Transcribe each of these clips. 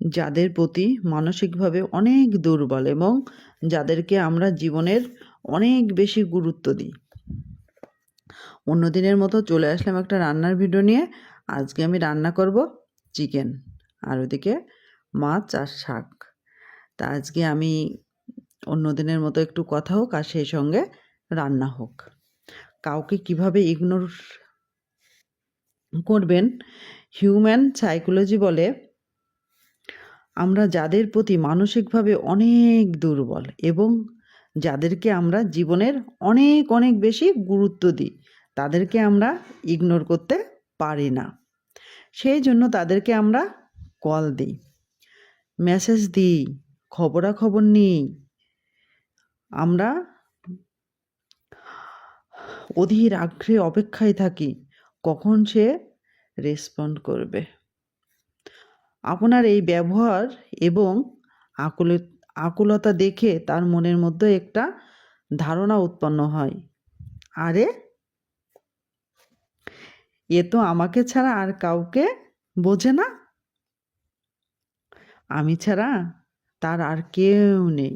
যাদের প্রতি মানসিকভাবে অনেক দুর্বল এবং যাদেরকে আমরা জীবনের অনেক বেশি গুরুত্ব দিই। অন্য দিনের মতো চলে আসলাম একটা রান্নার ভিডিও নিয়ে। আজকে আমি রান্না করব চিকেন আর ওদিকে মাছ আর শাক। তা আজকে আমি অন্য দিনের মতো একটু কথা হোক আর সেই সঙ্গে রান্না হোক। কাউকে কীভাবে ইগনোর করবেন হিউম্যান সাইকোলজি বলে আমরা যাদের প্রতি মানসিকভাবে অনেক দুর্বল এবং যাদেরকে আমরা জীবনের অনেক অনেক বেশি গুরুত্ব দিই, তাদেরকে আমরা ইগনোর করতে পারি না। সেই জন্য তাদেরকে আমরা কল দিই মেসেজ দিই, খবরাখবর নিই। আমরা অধীর আগ্রহে অপেক্ষায় থাকি, কখন সে রেসপন্ড করবে। আপনার এই ব্যবহার এবং আকুল, আকুলতা দেখে তার মনের মধ্যে একটা ধারণা উৎপন্ন হয়। আরে! এ তো আমাকে ছাড়া আর কাউকে বোঝে না। আমি ছাড়া তার আর কেউ নেই।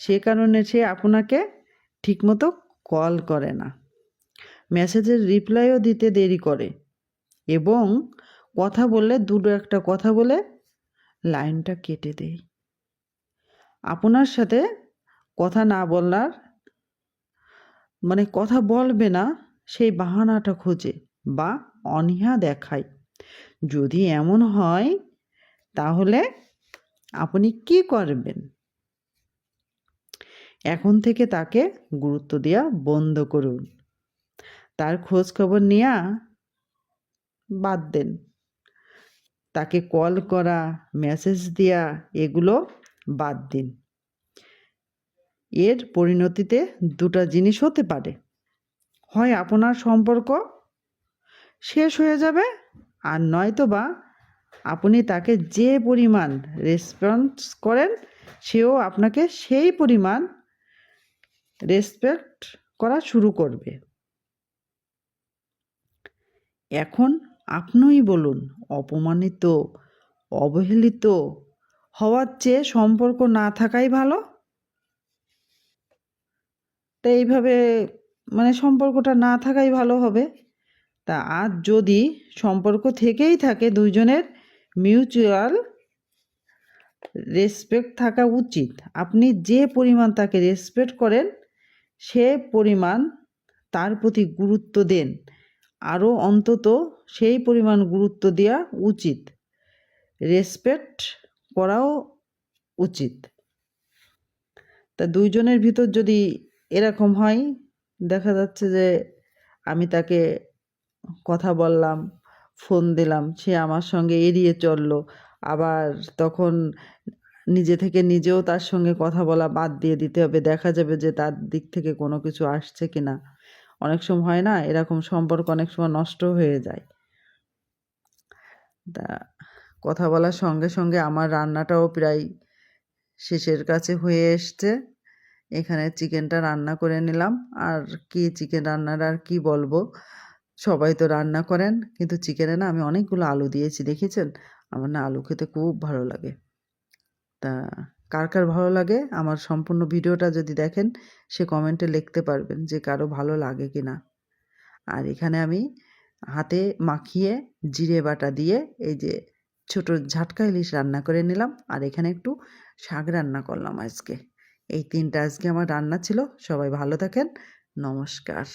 সে কারণে সে আপনাকে ঠিকমতো কল করে না। মেসেজের রিপ্লাইও দিতে দেরি করে এবং কথা বললে, দুটো একটা কথা বলে লাইনটা কেটে দেয় আপনার সাথে কথা না বলার মানে কথা বলবে না, সেই বাহানাটা খোঁজে বা অনীহা দেখায়। যদি এমন হয়, তাহলে আপনি কি করবেন? এখন থেকে তাকে গুরুত্ব দেওয়া বন্ধ করুন। তার খোঁজ খবর নেওয়া বাদ দেন। তাকে কল করা মেসেজ দেওয়া এগুলো বাদ দিন। এর পরিণতিতে দুটা জিনিস হতে পারে। হয় আপনার সম্পর্ক শেষ হয়ে যাবে, আর নয়তো বা আপনি তাকে যে পরিমাণ রেসপন্স করেন, সেও আপনাকে সেই পরিমাণ রেসপেক্ট করা শুরু করবে। এখন আপনিই বলুন, অপমানিত, অবহেলিত, হওয়ার চেয়ে সম্পর্ক না থাকাই ভালো? তা এইভাবে মানে সম্পর্কটা না থাকাই ভালো হবে। তা আর যদি সম্পর্ক থেকেই থাকে দুইজনের, মিউচুয়াল রেসপেক্ট থাকা উচিত। আপনি যে পরিমাণ তাকে রেসপেক্ট করেন, সে পরিমাণ তার প্রতি গুরুত্ব দেন। আরও অন্তত সেই পরিমাণ গুরুত্ব দেওয়া উচিত। রেসপেক্ট করাও উচিত। তা দুইজনের ভিতর যদি এরকম হয়, দেখা যাচ্ছে যে আমি তাকে কথা বললাম, ফোন দিলাম, সে আমার সঙ্গে এড়িয়ে চলল, আবার তখন নিজে থেকে নিজেও তার সঙ্গে কথা বলা বাদ দিয়ে দিতে হবে, দেখা যাবে যে তার দিক থেকে কোনো কিছু আসছে কি না অনেক সময় হয় না, এরকম সম্পর্ক অনেক সময় নষ্ট হয়ে যায়। তা কথা বলার সঙ্গে সঙ্গে আমার রান্নাটাও প্রায় শেষের কাছে হয়ে এসছে। এখানে চিকেনটা রান্না করে নিলাম। আর কি চিকেন রান্নার আর কি বলব? সবাই তো রান্না করেন, কিন্তু চিকেনে না আমি অনেকগুলো আলু দিয়েছি, দেখেছেন? আমার না আলু খেতে খুব ভালো লাগে। তা কার কার ভালো লাগে, আমার সম্পূর্ণ ভিডিওটা যদি দেখেন, সে কমেন্টে লিখতে পারবেন যে কারও ভালো লাগে কি না। আর এখানে আমি হাতে মাখিয়ে জিরে বাটা দিয়ে এই যে ছোট ঝাটকা ইলিশ রান্না করে নিলাম, আর এখানে একটু শাক রান্না করলাম আজকে। এই তিনটা আজকে আমার রান্না ছিল, সবাই ভালো থাকেন, নমস্কার।